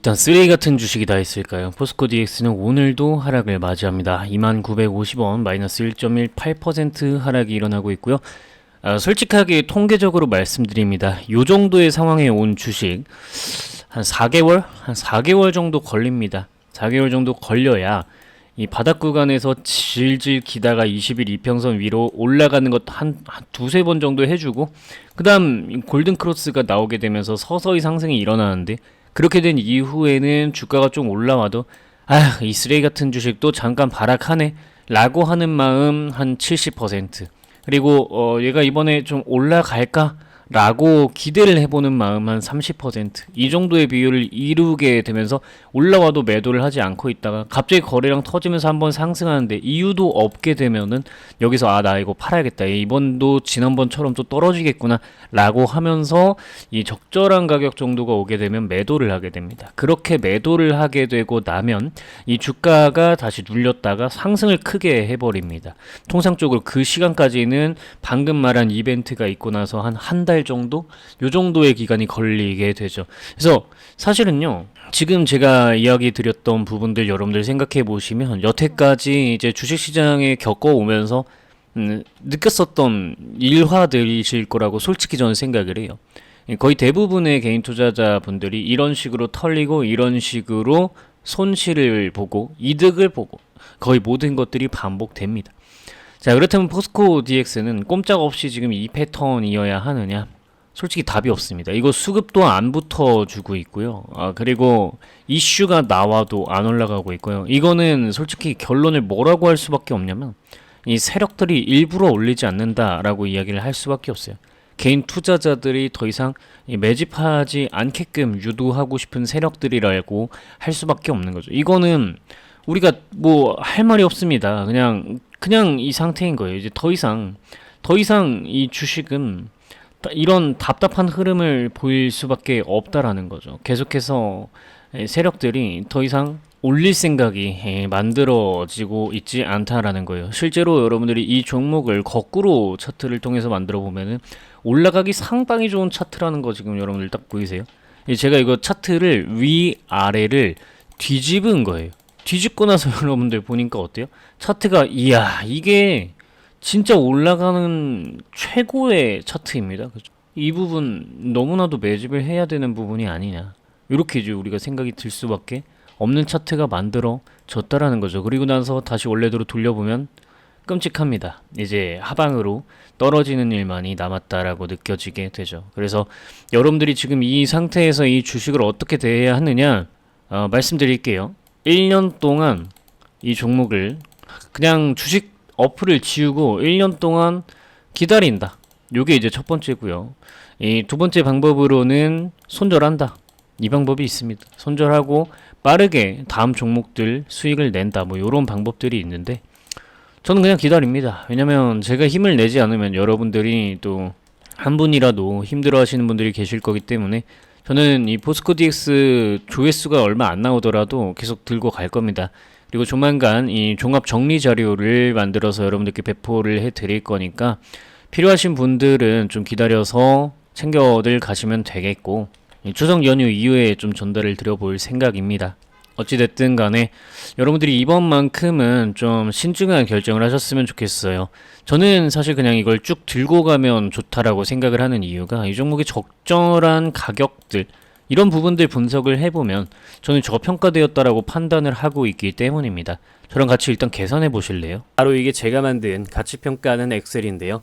일단 쓰레기 같은 주식이 다 있을까요? 포스코 DX는 오늘도 하락을 맞이합니다. 2950원 마이너스 1.18% 하락이 일어나고 있고요. 아, 솔직하게 통계적으로 말씀드립니다. 요 정도의 상황에 온 주식 한 4개월? 한 4개월 정도 걸립니다. 4개월 정도 걸려야 이 바닥 구간에서 질질 기다가 20일 이평선 위로 올라가는 것 한 두세 번 정도 해주고 그 다음 골든 크로스가 나오게 되면서 서서히 상승이 일어나는데 그렇게 된 이후에는 주가가 좀 올라와도 아, 이 쓰레기 같은 주식도 잠깐 발악하네 라고 하는 마음 한 70% 그리고 어, 얘가 이번에 좀 올라갈까? 라고 기대를 해보는 마음 한 30%이 정도의 비율을 이루게 되면서 올라와도 매도를 하지 않고 있다가 갑자기 거래량 터지면서 한번 상승하는데 이유도 없게 되면은 여기서 아 나 이거 팔아야겠다. 이번도 지난번처럼 또 떨어지겠구나 라고 하면서 이 적절한 가격 정도가 오게 되면 매도를 하게 됩니다. 그렇게 매도를 하게 되고 나면 이 주가가 다시 눌렸다가 상승을 크게 해버립니다. 통상적으로 그 시간까지는 방금 말한 이벤트가 있고 나서 한 한 달 정도 요 정도의 기간이 걸리게 되죠. 그래서 사실은요. 지금 제가 이야기 드렸던 부분들 여러분들 생각해 보시면 여태까지 이제 주식 시장에 겪어 오면서 음, 느꼈었던 일화들이실 거라고 솔직히 저는 생각을 해요. 거의 대부분의 개인 투자자분들이 이런 식으로 털리고 이런 식으로 손실을 보고 이득을 보고 거의 모든 것들이 반복됩니다. 자, 그렇다면 포스코 DX는 꼼짝없이 지금 이 패턴이어야 하느냐? 솔직히 답이 없습니다. 이거 수급도 안 붙어주고 있고요. 아, 그리고 이슈가 나와도 안 올라가고 있고요. 이거는 솔직히 결론을 뭐라고 할 수밖에 없냐면, 이 세력들이 일부러 올리지 않는다라고 이야기를 할 수밖에 없어요. 개인 투자자들이 더 이상 매집하지 않게끔 유도하고 싶은 세력들이라고 할 수밖에 없는 거죠. 이거는 우리가 뭐 할 말이 없습니다. 그냥 그냥 이 상태인 거예요. 이제 더 이상 더 이상 이 주식은 이런 답답한 흐름을 보일 수밖에 없다라는 거죠. 계속해서 세력들이 더 이상 올릴 생각이 만들어지고 있지 않다라는 거예요. 실제로 여러분들이 이 종목을 거꾸로 차트를 통해서 만들어 보면은 올라가기 상당히 좋은 차트라는 거 지금 여러분들 딱 보이세요? 제가 이거 차트를 위 아래를 뒤집은 거예요. 뒤집고 나서 여러분들 보니까 어때요? 차트가 이야 이게 진짜 올라가는 최고의 차트입니다. 그죠? 이 부분 너무나도 매집을 해야 되는 부분이 아니냐. 이렇게 이제 우리가 생각이 들 수밖에 없는 차트가 만들어졌다라는 거죠. 그리고 나서 다시 원래대로 돌려보면 끔찍합니다. 이제 하방으로 떨어지는 일만이 남았다라고 느껴지게 되죠. 그래서 여러분들이 지금 이 상태에서 이 주식을 어떻게 대해야 하느냐 어, 말씀드릴게요. 1년 동안 이 종목을 그냥 주식 어플을 지우고 1년 동안 기다린다. 요게 이제 첫 번째고요. 이 두 번째 방법으로는 손절한다. 이 방법이 있습니다. 손절하고 빠르게 다음 종목들 수익을 낸다. 뭐 요런 방법들이 있는데 저는 그냥 기다립니다. 왜냐면 제가 힘을 내지 않으면 여러분들이 또 한 분이라도 힘들어 하시는 분들이 계실 거기 때문에 저는 이 포스코 DX 조회수가 얼마 안 나오더라도 계속 들고 갈 겁니다. 그리고 조만간 이 종합 정리 자료를 만들어서 여러분들께 배포를 해 드릴 거니까 필요하신 분들은 좀 기다려서 챙겨들 가시면 되겠고 추석 연휴 이후에 좀 전달을 드려볼 생각입니다. 어찌됐든 간에 여러분들이 이번만큼은 좀 신중한 결정을 하셨으면 좋겠어요. 저는 사실 그냥 이걸 쭉 들고 가면 좋다라고 생각을 하는 이유가 이 종목의 적절한 가격들 이런 부분들 분석을 해보면 저는 저평가되었다라고 판단을 하고 있기 때문입니다. 저랑 같이 일단 계산해 보실래요? 바로 이게 제가 만든 가치평가하는 엑셀인데요.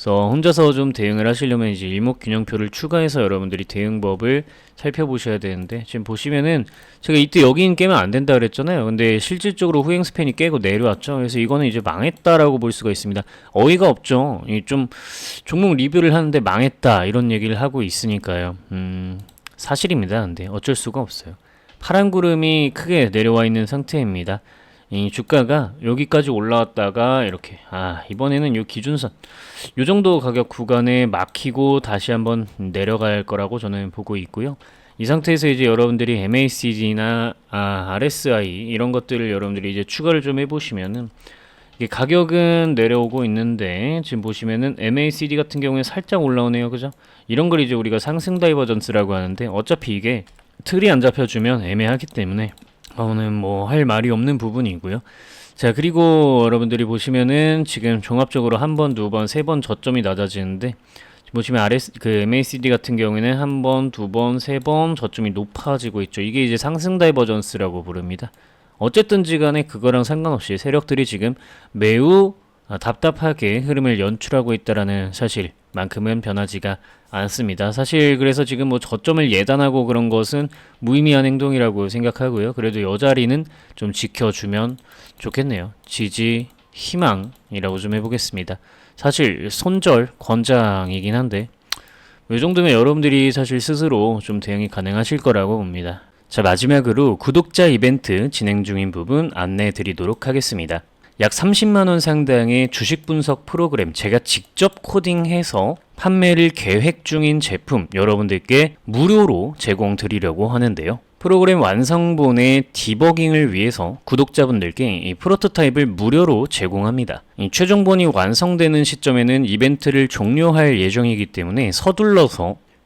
그래서 혼자서 좀 대응을 하시려면 이제 일목균형표를 추가해서 여러분들이 대응법을 살펴보셔야 되는데 지금 보시면은 제가 이때 여긴 깨면 안 된다 그랬잖아요. 근데 실질적으로 후행 스팬이 깨고 내려왔죠. 그래서 이거는 이제 망했다라고 볼 수가 있습니다. 어이가 없죠. 이좀 종목 리뷰를 하는데 망했다 이런 얘기를 하고 있으니까요. 음, 사실입니다. 근데 어쩔 수가 없어요. 파란 구름이 크게 내려와 있는 상태입니다. 이 주가가 여기까지 올라왔다가 이렇게 아 이번에는 요 기준선 요 정도 가격 구간에 막히고 다시 한번 내려갈 거라고 저는 보고 있고요. 이 상태에서 이제 여러분들이 MACD나 아, RSI 이런 것들을 여러분들이 이제 추가를 좀 해보시면은 이게 가격은 내려오고 있는데 지금 보시면은 MACD 같은 경우에 살짝 올라오네요, 그죠? 이런 걸 이제 우리가 상승 다이버전스라고 하는데 어차피 이게 틀이 안 잡혀주면 애매하기 때문에 오늘 뭐 할 말이 없는 부분이고요. 자, 그리고 여러분들이 보시면은 지금 종합적으로 한 번, 두 번, 세 번 저점이 낮아지는데 보시면 RS 그 MACD 같은 경우에는 한 번, 두 번, 세 번 저점이 높아지고 있죠. 이게 이제 상승 다이버전스라고 부릅니다. 어쨌든지 간에 그거랑 상관없이 세력들이 지금 매우 아, 답답하게 흐름을 연출하고 있다라는 사실 만큼은 변하지가 않습니다. 사실 그래서 지금 뭐 저점을 예단하고 그런 것은 무의미한 행동이라고 생각하고요. 그래도 여 자리는 좀 지켜주면 좋겠네요. 지지, 희망이라고 좀 해보겠습니다. 사실 손절 권장이긴 한데 이 정도면 여러분들이 사실 스스로 좀 대응이 가능하실 거라고 봅니다. 자 마지막으로 구독자 이벤트 진행 중인 부분 안내해 드리도록 하겠습니다. 약 30만 원 상당의 주식 분석 프로그램 제가 직접 코딩해서 판매를 계획 중인 제품 여러분들께 무료로 제공 드리려고 하는데요. 프로그램 완성본의 디버깅을 위해서 구독자분들께 이 프로토타입을 무료로 제공합니다. 이 최종본이 완성되는 시점에는 이벤트를 종료할 예정이기 때문에 서둘러서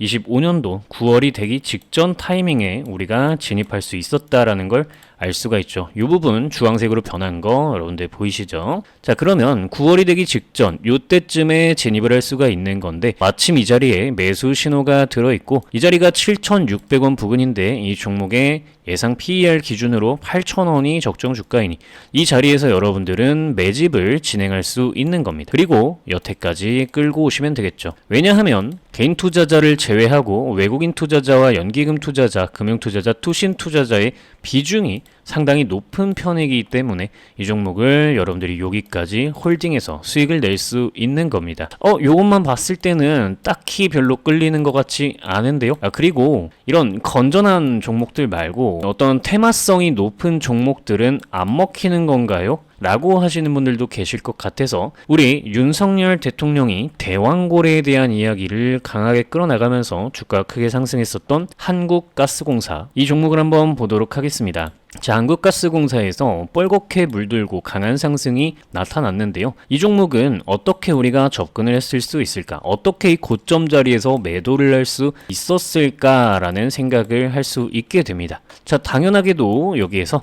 25년도 9월이 되기 직전 타이밍에 우리가 진입할 수 있었다라는 걸 알 수가 있죠. 이 부분 주황색으로 변한 거 여러분들 보이시죠? 자 그러면 9월이 되기 직전 요때쯤에 진입을 할 수가 있는 건데 마침 이 자리에 매수 신호가 들어있고 이 자리가 7,600원 부근인데 이 종목의 예상 PER 기준으로 8,000원이 적정 주가이니 이 자리에서 여러분들은 매집을 진행할 수 있는 겁니다. 그리고 여태까지 끌고 오시면 되겠죠. 왜냐하면 개인 투자자를 제외하고 외국인 투자자와 연기금 투자자, 금융 투자자, 투신 투자자의 비중이 상당히 높은 편이기 때문에 이 종목을 여러분들이 여기까지 홀딩해서 수익을 낼 수 있는 겁니다. 어, 요것만 봤을 때는 딱히 별로 끌리는 것 같지 않은데요. 아, 그리고 이런 건전한 종목들 말고 어떤 테마성이 높은 종목들은 안 먹히는 건가요? 라고 하시는 분들도 계실 것 같아서 우리 윤석열 대통령이 대왕고래에 대한 이야기를 강하게 끌어나가면서 주가가 크게 상승했었던 한국가스공사 이 종목을 한번 보도록 하겠습니다. 자, 한국가스공사에서 뻘겋게 물들고 강한 상승이 나타났는데요. 이 종목은 어떻게 우리가 접근을 했을 수 있을까? 어떻게 이 고점 자리에서 매도를 할 수 있었을까라는 생각을 할 수 있게 됩니다. 자, 당연하게도 여기에서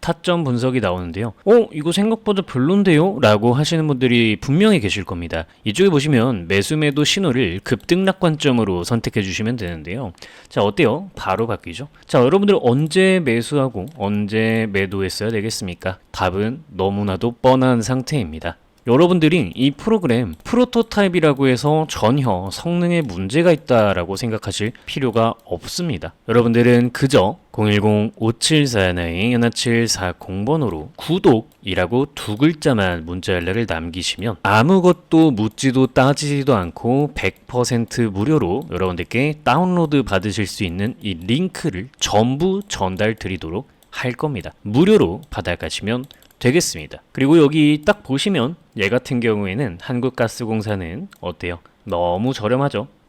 타점 분석이 나오는데요. 어, 이거 생각보다 별론데요? 라고 하시는 분들이 분명히 계실 겁니다. 이쪽에 보시면 매수 매도 신호를 급등락 관점으로 선택해 주시면 되는데요. 자, 어때요? 바로 바뀌죠? 자, 여러분들 언제 매수하고 언제 매도했어야 되겠습니까? 답은 너무나도 뻔한 상태입니다. 여러분들이 이 프로그램 프로토타입이라고 해서 전혀 성능에 문제가 있다라고 생각하실 필요가 없습니다. 여러분들은 그저 010-5741-1740번호로 구독이라고 두 글자만 문자 연락을 남기시면 아무것도 묻지도 따지지도 않고 100% 무료로 여러분들께 다운로드 받으실 수 있는 이 링크를 전부 전달 드리도록 할 겁니다. 무료로 받아가시면 되겠습니다. 그리고 여기 딱 보시면 얘 같은 경우에는 한국가스공사는 어때요? 너무 저렴하죠.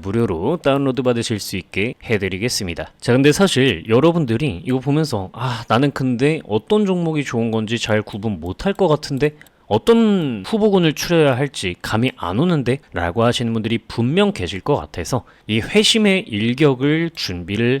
무료로 다운로드 받으실 수 있게 해드리겠습니다. 자, 근데 사실 여러분들이 이거 보면서 아, 나는 근데 어떤 종목이 좋은 건지 잘 구분 못할 것 같은데 어떤 후보군을 추려야 할지 감이 안 오는데 라고 하시는 분들이 분명 계실 것 같아서 이 회심의 일격을 준비를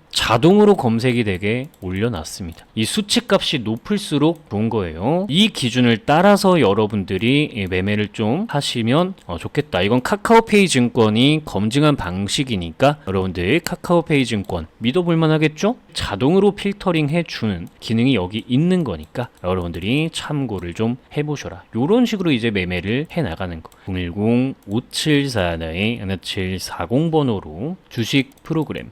자동으로 검색이 되게 올려놨습니다. 이 수치값이 높을수록 좋은 거예요. 이 기준을 따라서 여러분들이 이 매매를 좀 하시면 어, 좋겠다. 이건 카카오페이 증권이 검증한 방식이니까 여러분들 카카오페이 증권 믿어볼 만하겠죠? 자동으로 필터링 해주는 기능이 여기 있는 거니까 여러분들이 참고를 좀 해보셔라. 이런 식으로 이제 매매를 해 나가는 거. 010-5741-1740번호로 주식 프로그램,